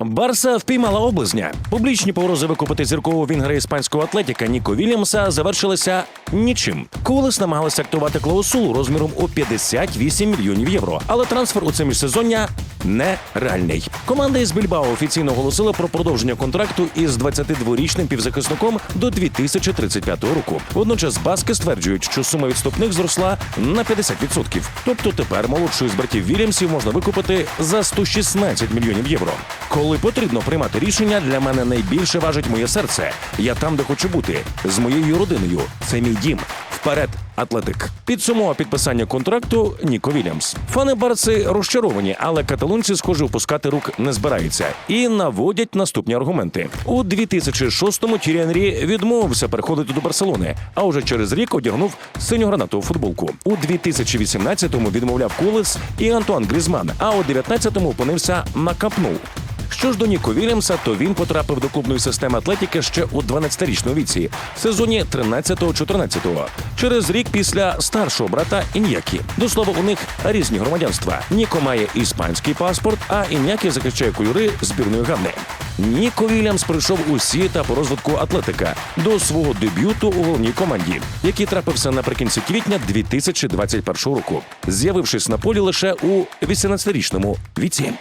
Барса впіймала облизня. Публічні погрози викупити зіркового вінгера іспанського атлетіка Ніко Вільямса завершилися нічим. Колес намагалися актувати клаусулу розміром у 58 мільйонів євро, але трансфер у це міжсезоння нереальний. Команда із Більбао офіційно оголосила про продовження контракту із 22-річним півзахисником до 2035 року. Водночас баски стверджують, що сума відступних зросла на 50%. Тобто тепер молодший з братів Вільямсів можна викупити за 116 мільйонів євро. Коли потрібно приймати рішення, для мене найбільше важить моє серце. Я там, де хочу бути, з моєю родиною. Це мій дім. Вперед, атлетик. Підсумував підписання контракту Ніко Вільямс. Фани Барси розчаровані, але каталонці, схоже, опускати рук не збираються і наводять наступні аргументи. У 2006-му Тірі Енрі відмовився переходити до Барселони, а уже через рік одягнув синьо-гранатову футболку. У 2018-му відмовляв Кулес і Антуан Грізман, а у 19-му опинився на Капну. Що ж до Ніко Вільямса, то він потрапив до клубної системи Атлетіки ще у 12-річному віці, в сезоні 13-14, через рік після старшого брата Ін'які. До слова, у них різні громадянства. Ніко має іспанський паспорт, а Ін'які захищає кольори збірної Ганни. Ніко Вільямс пройшов усі етапи розвитку атлетика до свого дебюту у головній команді, який трапився наприкінці квітня 2021 року, з'явившись на полі лише у 18-річному віці.